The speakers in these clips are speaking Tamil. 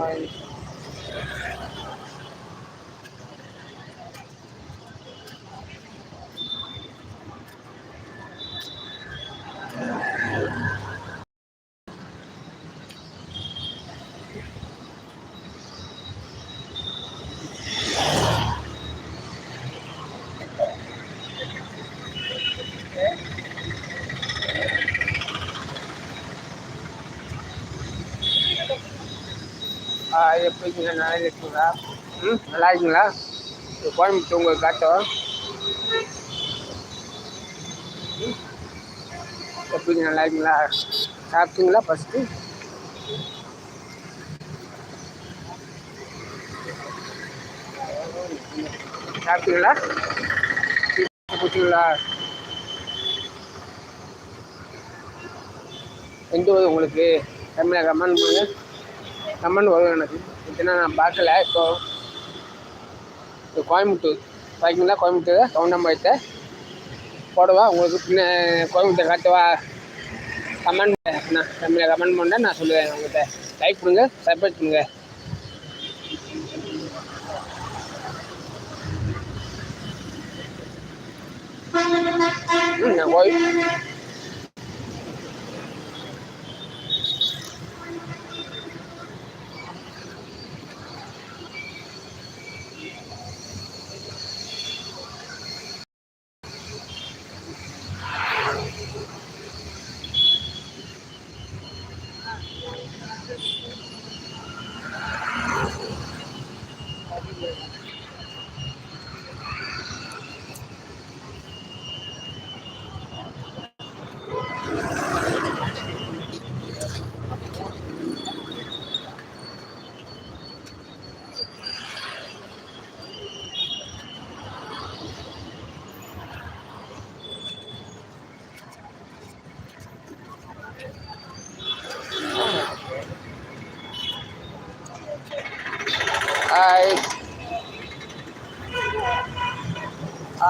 Bye. ஹாய் எப்படி இருக்கீங்க நல்லா இருக்கீங்களா ம் நல்லா இருக்கீங்களா இந்த கோயம்புத்தூர் உங்களுக்கு காட்டும் ம், எப்படி நல்லா இருக்கீங்களா சாப்பிட்டீங்களா ஃபஸ்ட்டு சாப்பிட்டீங்களா டீ குடிச்சிங்களா எந்த ஊர் உங்களுக்கு தமிழக கமெண்ட் பண்ணுங்க கமெண்ட் வரும் எனக்கு. இதுனா நான் பார்க்கல. இப்போ கோயம்புத்தூர். பாய்க்கிங்களா கோயம்புத்தூர். கவுண்டம்பாயத்தை போடவா? உங்களுக்கு பின்ன கோயம்புத்தூர் காட்டுவா கமெண்ட் நான் தமிழில் கமெண்ட் பண்ணால் நான் சொல்லுவேன். உங்கள்கிட்ட லைக் பண்ணுங்க சப்ஸ்கிரைப் பண்ணுங்க. நான் கோயில்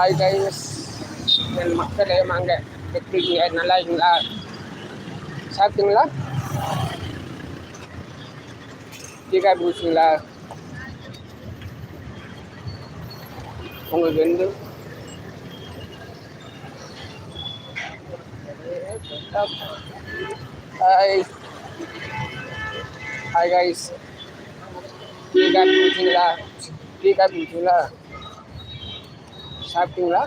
ஹாய் கைஸ் என் மக்களே வாங்க எப்படி இருக்கீங்க நல்லா இருக்கீங்களா சாப்பிட்டீங்களா டீ காப்பி குடிச்சிங்களா உங்களுக்கு எந்த hi hi guys tea coffee குடிச்சிங்களா tea coffee குடிச்சிங்களா சாப்பிட்டீங்களா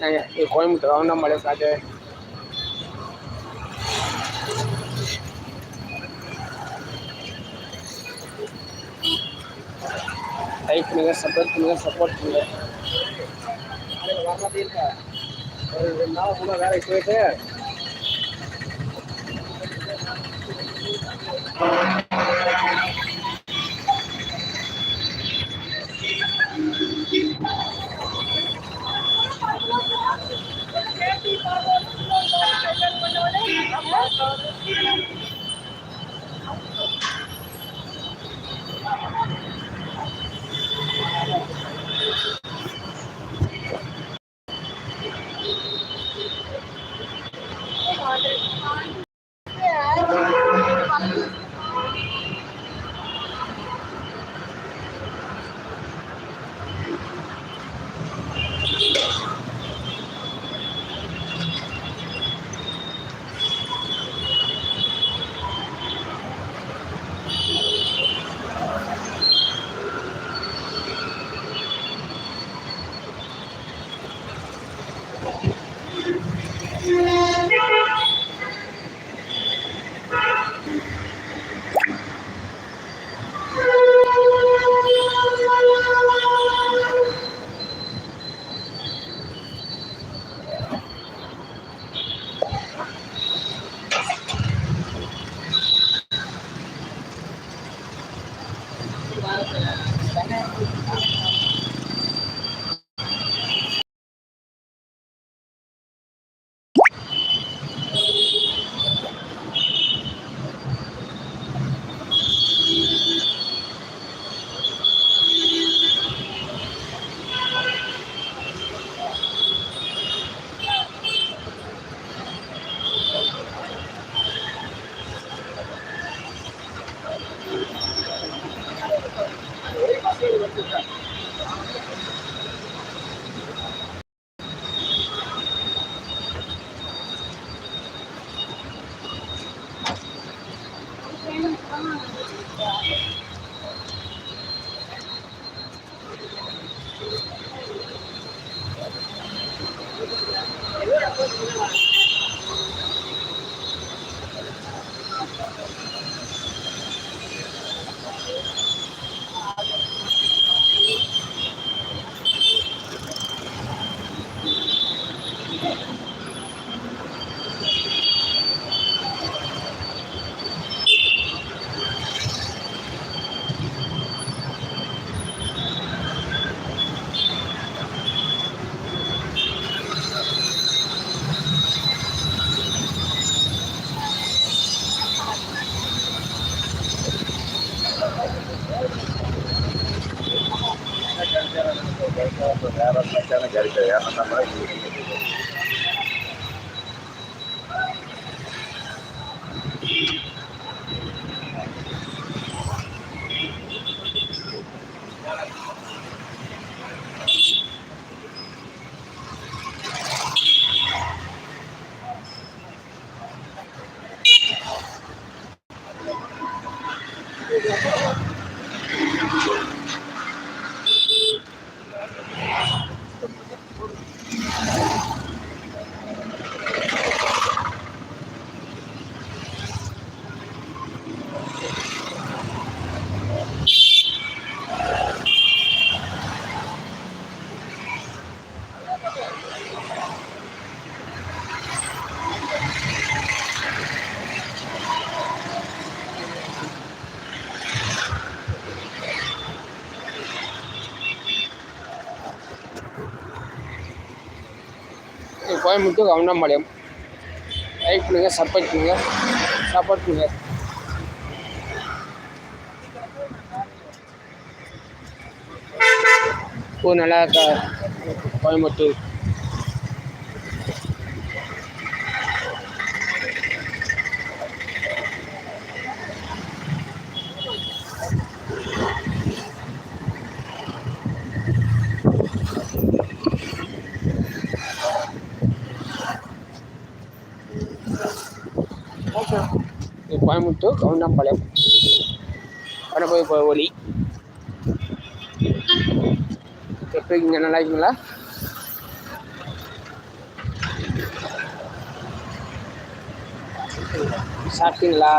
நாங்கள் கோயம்புத்தூர் ரவுண்டாம்பாளைய காட்டு லைக் பண்ணுங்க சப்போர்ட் பண்ணுங்க சப்போர்ட் பண்ணுங்க ஒரு ரெண்டு நாள் கூட வேலைக்கு போயிட்டு করতে চায় வேற பிரச்சனை கிடைச்சது ஏன்னா நம்ம கோயம்புத்தூர் கவுண்டம்பாளையம் லைக் பண்ணுங்கள் சப்போர்ட் பண்ணுங்கள் சப்போர்ட் பண்ணுங்கள் பூ நல்லா இருக்கா? கோயம்புத்தூர். இது டு கவுண்டம்பாளையம். வடபோய் போய் ஒளி எப்படி இருக்கீங்க நல்லா இருக்கீங்களா? சாப்பிட்டீங்களா?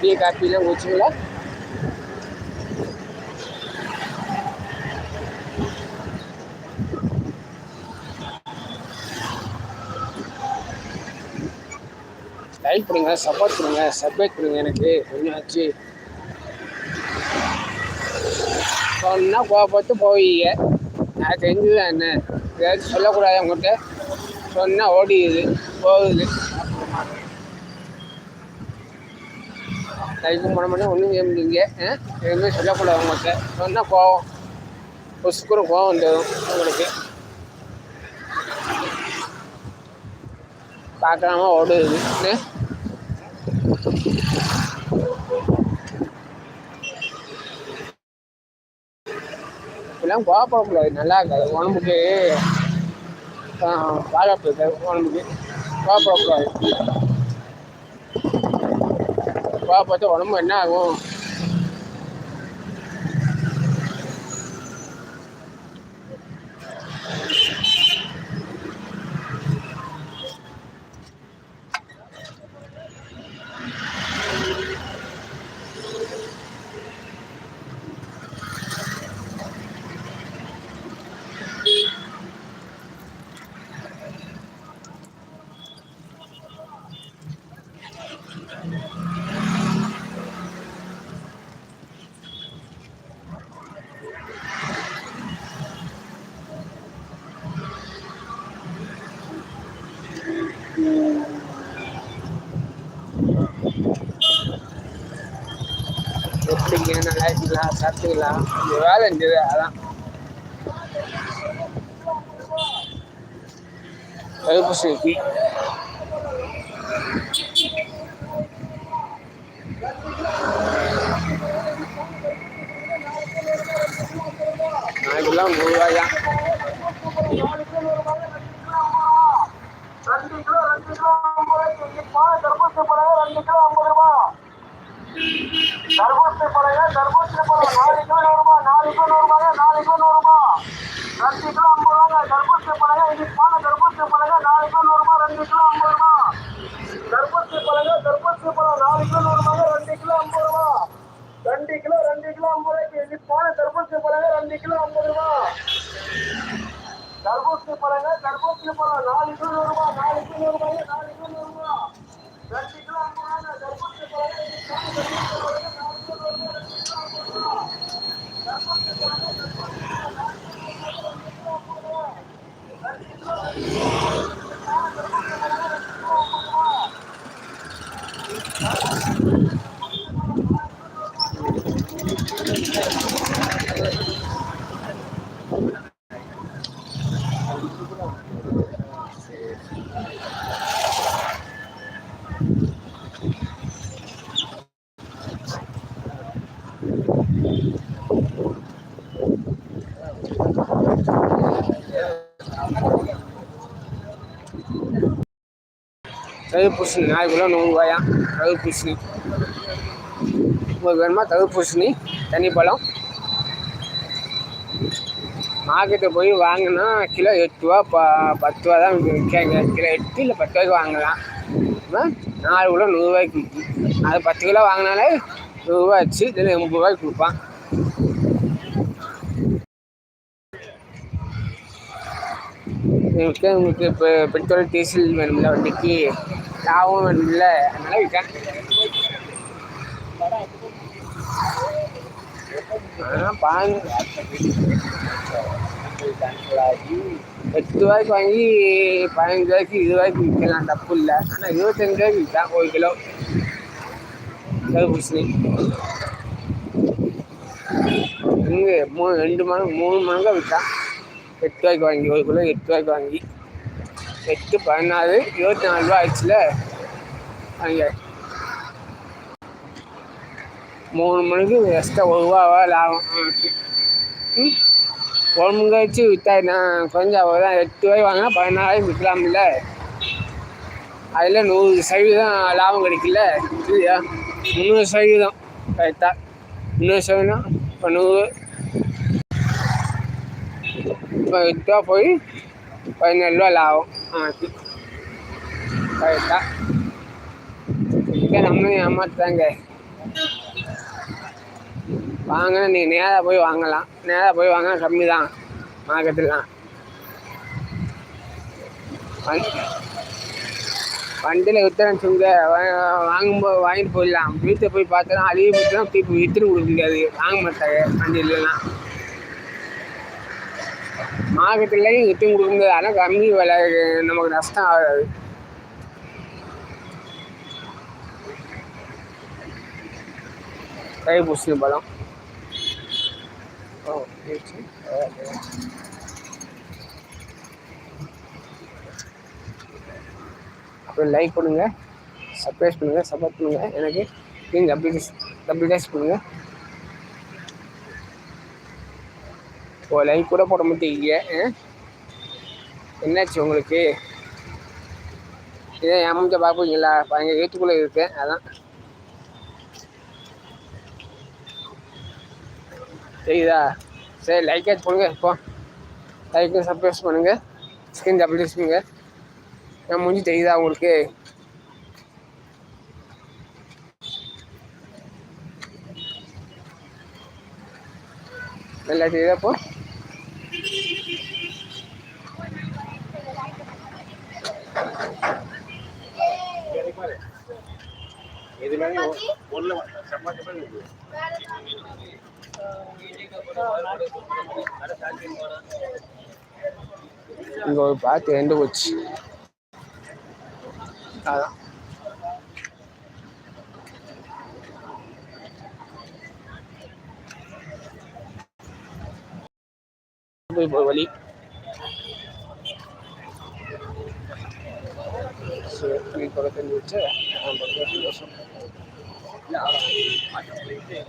டீ காஃபிலாம் குடிச்சிங்களா? லைக் பண்ணுங்க சப்போர்ட் பண்ணுங்க சப்ஸ்கிரைப் பண்ணுங்க எனக்கு. கொஞ்சம் ஆச்சு. சொன்னால் கோபப்பட்டு போவீங்க? நான் தெரிஞ்சுதான் என்ன. ஏதாச்சும் சொல்லக்கூடாது உங்கள்கிட்ட சொன்னால் ஓடிடுது போகுது. லைக்கும் பண்ண மாட்டேன் ஒன்றும் செய்ய முடியுங்க எதுவுமே சொல்லக்கூடாது உங்கள்கிட்ட சொன்னால் கோவம். புஸ்குற கோவம் வந்துடும் உங்களுக்கு. பார்க்காம ஓடுது. அப்படிலாம் இப்படிலாம் கோவப்படக்கூடாது நல்லா இருக்காது. உடம்புக்கு பாதுகாப்பு இருக்காது உடம்புக்கு கோவப்படக்கூடாது கோவப்பட்டு உடம்பு என்ன ஆகும்? tela, me valen de verdad. Ahí தர்பூசணி பழம் தர்பூசணி பழம் நாலு கிலோ நூறுபா நாலு கிலோ நூறுபாங்க நாலு கிலோ நூறுபா. ரெண்டு கிலோ ஐம்பது ரூபாங்க தர்பூசணி பழம் இன்னைக்கு பானை தர்பூசணி பழம் நாலு கிலோ நூறுபா ரெண்டு கிலோ ஐம்பது ரூபா. தர்பூசணி பழம் தர்பூசணி பழம் நாலு கிலோ நூறுபாங்க ரெண்டு கிலோ ஐம்பது ரூபா. ரெண்டு கிலோ ரெண்டு கிலோ ஐம்பது ரூபாய்க்கு இன்னைக்கு பானை தர்பூசணி பழம் ரெண்டு கிலோ ஐம்பது ரூபா. தர்பூசணி பழங்க தர்பூசணி பழம் நாலு கிலோ நூறுபா நாலு கிலோ நூறுபாங்க நாலு கிலோ தடுப்பூசணி நாலு கிலோ நூறுரூவாயா தடுப்பூசணி உங்களுக்கு வேணுமா தடுப்பூசணி தனி பழம் மார்க்கெட்டை போய் வாங்கினா கிலோ எட்டு ரூபா ப பத்து ரூபா தான் விற்காங்க. கிலோ எட்டு இல்லை பத்து ரூபாய்க்கு வாங்கலாம். நாலு கிலோ நூறுரூவாய்க்கு விற்கும் அது பத்து கிலோ வாங்கினாலே நூறுரூவா ஆச்சு இதில் எண்பது ரூபாய்க்கு கொடுப்பான் எனக்கு உங்களுக்கு இப்போ பெட்ரோல் டீசல் வேணும்ல வண்டிக்கு. லாபம் இல்லை. அதனால விட்டேன் ஆனால் எட்டு ரூபாய்க்கு வாங்கி பதினஞ்சு ரூபாய்க்கு இருபது ரூபாய்க்கு விற்கலாம் தப்பு இல்லை. ஆனால் இருபத்தஞ்சு ரூபாய்க்கு விற்றான் ஒரு கிலோ தர்பூசணி இங்கே மூணு ரெண்டு மணி மூணு மணிக்கா விற்கான் எட்டு ரூபாய்க்கு வாங்கி ஒரு கிலோ எட்டு ரூபாய்க்கு வாங்கி. எட்டு பதினாறு இருபத்தி நாலு ரூபா ஆயிடுச்சுல? அங்கே மூணு மணிக்கு எக்ஸ்ட்ரா ஒரு ரூபாவா லாபம். ம்? ஒரு குழம்புங்க வச்சு விற்றா நான் கொஞ்சம் தான் எட்டு ரூபாய் வாங்கினா பதினாறாயிரம் விற்கலாம்ல? அதில் நூறு சதவீதம் லாபம் கிடைக்கல இல்லையா? முந்நூறு சதவீதம் கரெக்டாக முந்நூறு சதவீதம் இப்போ நூறு. இப்போ எட்டு ரூபா போய் பதினேழு ரூபா லாபம். அவனுக்கு கரெக்டாக இங்கே நம்ம ஏமாத்தாங்க வாங்கினா நீங்கள் நேராக போய் வாங்கலாம். நேராக போய் வாங்கினா கம்மி தான் மார்க்கெட்டுலாம் வண்டியில் வித்தரம் சொல்லுங்க. வாங்கும்போது வாங்கிட்டு போயிடலாம். வீட்டை போய் பார்த்தா அழிய போச்சுன்னா திருப்பி வித்துட்டு கொடுக்க முடியாது. வாங்க மாட்டாங்க வண்டியிலலாம். மார்க்கெட்டுலேயும் விற்று கொடுக்க முடியாது ஆனால் கம்மி விலை நமக்கு நஷ்டம் ஆகாது. தைப்பூசணி பழம். ஓ அப்புறம் லைக் பண்ணுங்கள் சப்ரைஸ் பண்ணுங்கள் சப்போர்ட் பண்ணுங்கள் எனக்கு நீங்கள் டபுள் டேஸ் டபுள் டேஸ் ஓ லைக் கூட போட மாட்டேங்க என்னாச்சு உங்களுக்கு? இதை அமைஞ்ச பார்ப்பீங்களா? பாருங்க வீட்டுக்குள்ளே இருக்கேன். அதான். தெரியுதா? சரி லைக்காச்சும் பண்ணுங்க இப்போ லைக்கு சப்ஸ்கிரைப் பண்ணுங்கள் ஸ்கிரீன் டபுள் டேஸ் பண்ணுங்க நான் முடிஞ்சு தெரியுதா உங்களுக்கு? நல்லா தெரியுதா இப்போ இங்கே ஒரு பார்த்து ரெண்டு போச்சு. அதான். போய் வழி சரி தொலைத்தஞ்சு வச்சு Enggak.